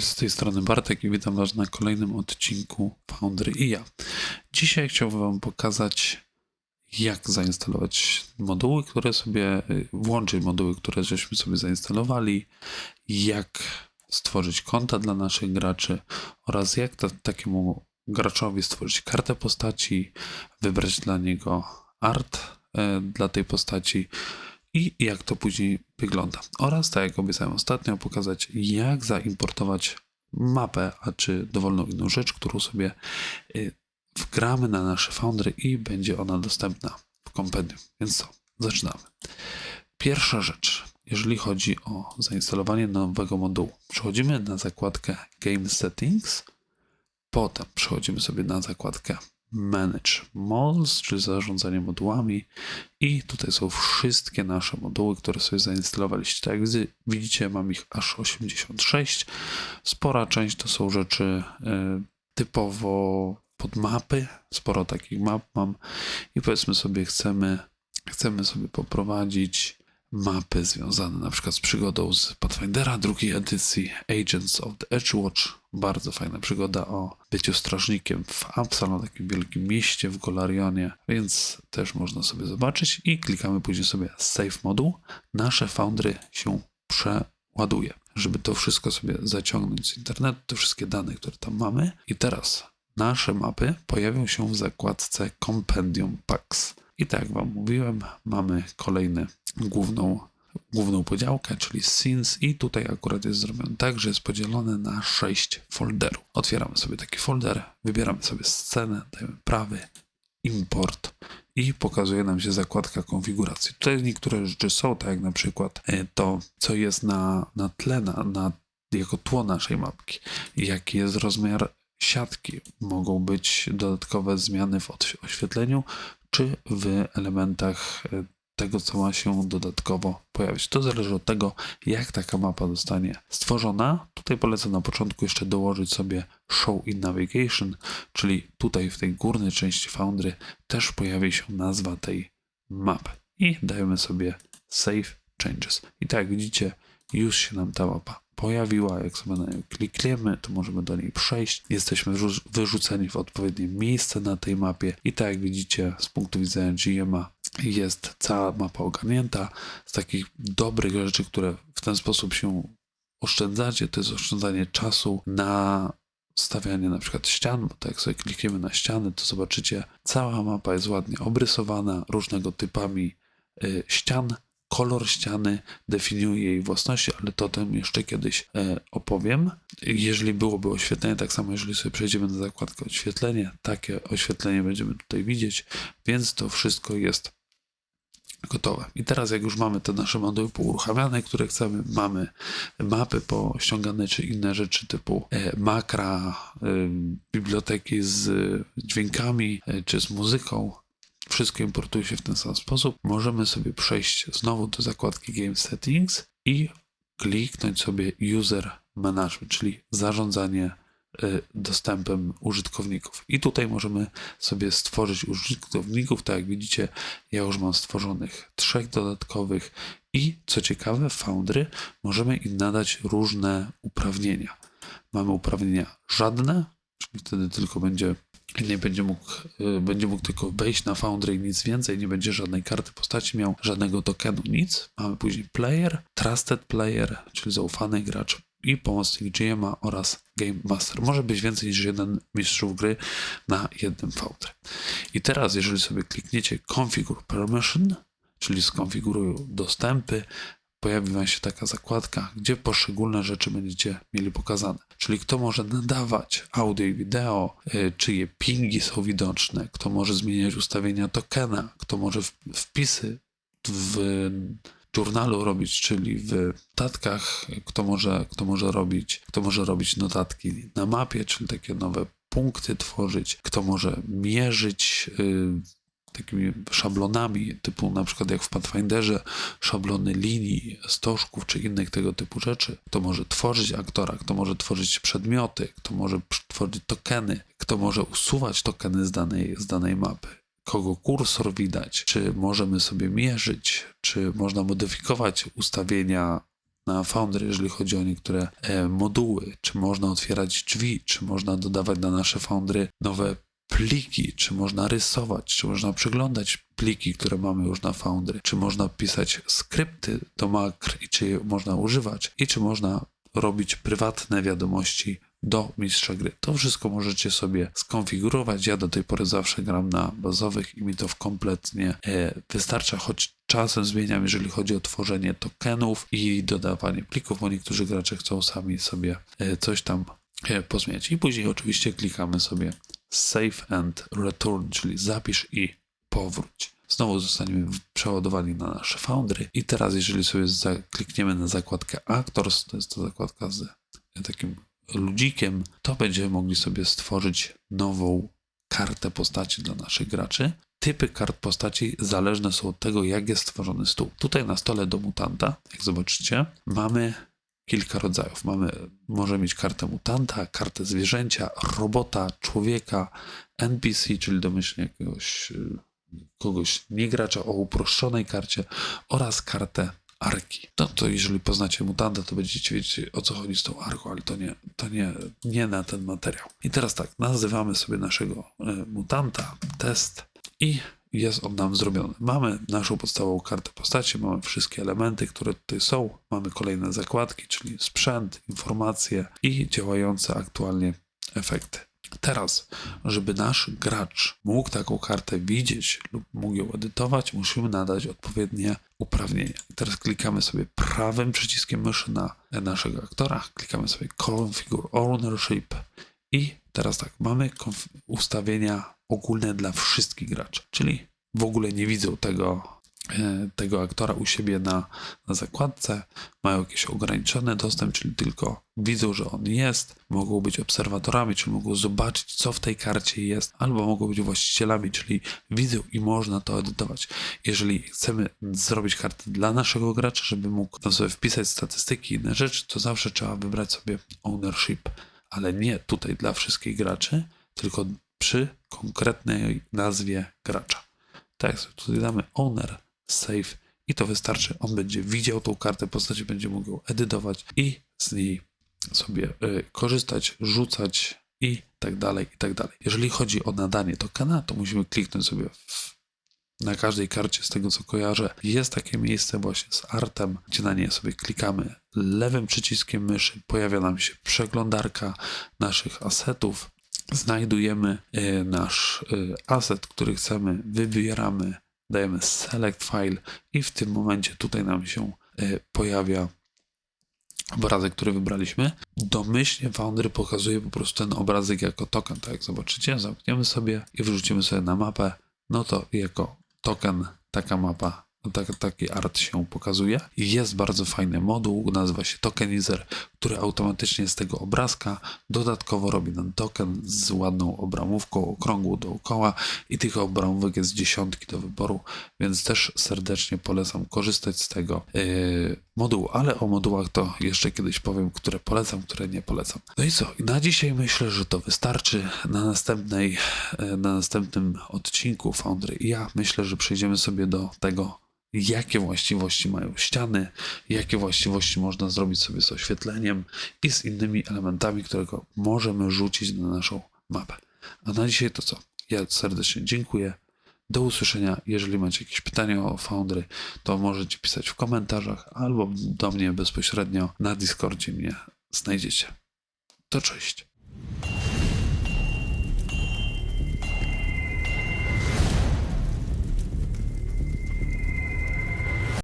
z tej strony Bartek i witam Was na kolejnym odcinku Foundry i ja. Dzisiaj chciałbym Wam pokazać, jak zainstalować moduły, które sobie, y, włączyć moduły, które żeśmy sobie zainstalowali, jak stworzyć konta dla naszych graczy oraz jak ta, takiemu graczowi stworzyć kartę postaci, wybrać dla niego art e, dla tej postaci i jak to później wygląda. Oraz, tak jak obiecałem ostatnio, pokazać jak zaimportować mapę, a czy dowolną inną rzecz, którą sobie y, wgramy na nasze Foundry i będzie ona dostępna w kompendium. Więc co, zaczynamy. Pierwsza rzecz, jeżeli chodzi o zainstalowanie nowego modułu. Przechodzimy na zakładkę Game Settings, potem przechodzimy sobie na zakładkę Manage Modules, czyli zarządzanie modułami i tutaj są wszystkie nasze moduły, które sobie zainstalowaliście. Tak jak widzicie, mam ich aż 86. Spora część to są rzeczy y, typowo pod mapy. Sporo takich map mam i powiedzmy sobie chcemy, chcemy sobie poprowadzić mapy związane na przykład z przygodą z Pathfindera drugiej edycji Agents of the Edgewatch. Bardzo fajna przygoda o byciu strażnikiem w Absalon, takim wielkim mieście w Golarionie, więc też można sobie zobaczyć i klikamy później sobie Save Moduł. Nasze Foundry się przeładuje, żeby to wszystko sobie zaciągnąć z internetu, te wszystkie dane, które tam mamy. I teraz nasze mapy pojawią się w zakładce Compendium Packs. I tak jak Wam mówiłem, mamy kolejny główną, główną podziałkę, czyli scenes i tutaj akurat jest zrobione tak, że jest podzielone na sześć folderów. Otwieramy sobie taki folder, wybieramy sobie scenę, dajemy prawy, import i pokazuje nam się zakładka konfiguracji. Tutaj niektóre rzeczy są, tak jak na przykład e, to, co jest na, na tle, na, na, jako tło naszej mapki, jaki jest rozmiar siatki, mogą być dodatkowe zmiany w oświetleniu czy w elementach e, tego, co ma się dodatkowo pojawić. To zależy od tego, jak taka mapa zostanie stworzona. Tutaj polecam na początku jeszcze dołożyć sobie Show in Navigation, czyli tutaj w tej górnej części Foundry też pojawi się nazwa tej mapy. I dajemy sobie Save Changes. I tak jak widzicie, już się nam ta mapa pojawiła. Jak sobie na nią klikniemy, to możemy do niej przejść. Jesteśmy wyrzuceni w odpowiednie miejsce na tej mapie. I tak jak widzicie, z punktu widzenia GMA jest cała mapa ogarnięta z takich dobrych rzeczy, które w ten sposób się oszczędzacie. To jest oszczędzanie czasu na stawianie na przykład ścian, bo tak jak sobie klikniemy na ściany, to zobaczycie, cała mapa jest ładnie obrysowana różnego typami y, ścian, kolor ściany definiuje jej własności, ale to tym jeszcze kiedyś e, opowiem. Jeżeli byłoby oświetlenie, tak samo jeżeli sobie przejdziemy na zakładkę oświetlenie, takie oświetlenie będziemy tutaj widzieć, więc to wszystko jest gotowe. I teraz jak już mamy te nasze moduły pouruchamiane, które chcemy, mamy mapy pościągane czy inne rzeczy typu e, makra, e, biblioteki z dźwiękami czy z muzyką, wszystko importuje się w ten sam sposób. Możemy sobie przejść znowu do zakładki Game Settings i kliknąć sobie User Management, czyli zarządzanie y, dostępem użytkowników. I tutaj możemy sobie stworzyć użytkowników. Tak jak widzicie, ja już mam stworzonych trzech dodatkowych i co ciekawe, Foundry możemy im nadać różne uprawnienia. Mamy uprawnienia żadne, czyli wtedy tylko będzie nie będzie mógł, y, będzie mógł tylko wejść na Foundry i nic więcej, nie będzie żadnej karty postaci miał, żadnego tokenu, nic. Mamy później player, trusted player, czyli zaufany gracz i pomocnik GM'a oraz Game Master. Może być więcej niż jeden mistrzów gry na jednym Foundry. I teraz, jeżeli sobie klikniecie Configure Permission, czyli skonfigurują dostępy, pojawi Wam się taka zakładka, gdzie poszczególne rzeczy będziecie mieli pokazane. Czyli kto może nadawać audio i wideo, y, czyje pingi są widoczne, kto może zmieniać ustawienia tokena, kto może wpisy w journalu robić, czyli w notatkach, kto może, kto może robić, kto może robić notatki na mapie, czyli takie nowe punkty tworzyć, kto może mierzyć y, takimi szablonami, typu na przykład jak w Pathfinderze, szablony linii, stożków czy innych tego typu rzeczy. Kto może tworzyć aktora, kto może tworzyć przedmioty, kto może tworzyć tokeny, kto może usuwać tokeny z danej, z danej mapy kogo kursor widać, czy możemy sobie mierzyć, czy można modyfikować ustawienia na Foundry, jeżeli chodzi o niektóre e, moduły, czy można otwierać drzwi, czy można dodawać na nasze Foundry nowe pliki, czy można rysować, czy można przeglądać pliki, które mamy już na Foundry, czy można pisać skrypty do makr i czy je można używać i czy można robić prywatne wiadomości do mistrza gry. To wszystko możecie sobie skonfigurować. Ja do tej pory zawsze gram na bazowych i mi to kompletnie e, wystarcza, choć czasem zmieniam, jeżeli chodzi o tworzenie tokenów i dodawanie plików, bo niektórzy gracze chcą sami sobie e, coś tam e, pozmieniać. I później oczywiście klikamy sobie Save and Return, czyli zapisz i powróć. Znowu zostaniemy przeładowani na nasze Foundry i teraz jeżeli sobie klikniemy na zakładkę Actors, to jest to zakładka z takim ludzikiem, to będziemy mogli sobie stworzyć nową kartę postaci dla naszych graczy. Typy kart postaci zależne są od tego, jak jest stworzony stół. Tutaj na stole do mutanta, jak zobaczycie, mamy kilka rodzajów. Mamy, może mieć kartę mutanta, kartę zwierzęcia, robota, człowieka, NPC, czyli domyślnie jakiegoś kogoś niegracza o uproszczonej karcie oraz kartę arki. No to jeżeli poznacie mutanta, to będziecie wiedzieć o co chodzi z tą arką, ale to nie, to nie, nie na ten materiał. I teraz tak, nazywamy sobie naszego y, mutanta, test i jest on nam zrobiony. Mamy naszą podstawową kartę postaci, mamy wszystkie elementy, które tutaj są, mamy kolejne zakładki, czyli sprzęt, informacje i działające aktualnie efekty. Teraz, żeby nasz gracz mógł taką kartę widzieć lub mógł ją edytować, musimy nadać odpowiednie uprawnienia. Teraz klikamy sobie prawym przyciskiem myszy na naszego aktora, klikamy sobie Configure Ownership i teraz tak, mamy ustawienia ogólne dla wszystkich graczy, czyli w ogóle nie widzą tego E, tego aktora u siebie na, na zakładce, mają jakiś ograniczony dostęp, czyli tylko widzą, że on jest, mogą być obserwatorami, czyli mogą zobaczyć, co w tej karcie jest, albo mogą być właścicielami, czyli widzą i można to edytować. Jeżeli chcemy zrobić kartę dla naszego gracza, żeby mógł tam sobie wpisać statystyki i inne rzeczy, to zawsze trzeba wybrać sobie ownership, ale nie tutaj dla wszystkich graczy, tylko przy konkretnej nazwie gracza. Tak, tutaj damy owner, save i to wystarczy. On będzie widział tą kartę postaci, będzie mógł ją edytować i z niej sobie y, korzystać, rzucać i tak dalej, i tak dalej. Jeżeli chodzi o nadanie tokena, to musimy kliknąć sobie w, na każdej karcie, z tego co kojarzę, jest takie miejsce właśnie z artem, gdzie na nie sobie klikamy lewym przyciskiem myszy, pojawia nam się przeglądarka naszych asetów, znajdujemy y, nasz y, aset, który chcemy, wybieramy dajemy select file i w tym momencie tutaj nam się e, pojawia obrazek, który wybraliśmy. Domyślnie Foundry pokazuje po prostu ten obrazek jako token. Tak jak zobaczycie, zamkniemy sobie i wrzucimy sobie na mapę, no to jako token taka mapa tak, taki art się pokazuje. Jest bardzo fajny moduł, nazywa się Tokenizer, który automatycznie z tego obrazka dodatkowo robi nam token z ładną obramówką okrągłą dookoła i tych obramówek jest dziesiątki do wyboru, więc też serdecznie polecam korzystać z tego yy, modułu, ale o modułach to jeszcze kiedyś powiem, które polecam, które nie polecam. No i co? Na dzisiaj myślę, że to wystarczy. Na następnej, yy, na następnym odcinku Foundry ja myślę, że przejdziemy sobie do tego jakie właściwości mają ściany, jakie właściwości można zrobić sobie z oświetleniem i z innymi elementami, którego możemy rzucić na naszą mapę. A na dzisiaj to co? Ja serdecznie dziękuję. Do usłyszenia. Jeżeli macie jakieś pytania o Foundry, to możecie pisać w komentarzach albo do mnie bezpośrednio na Discordzie mnie znajdziecie. To cześć.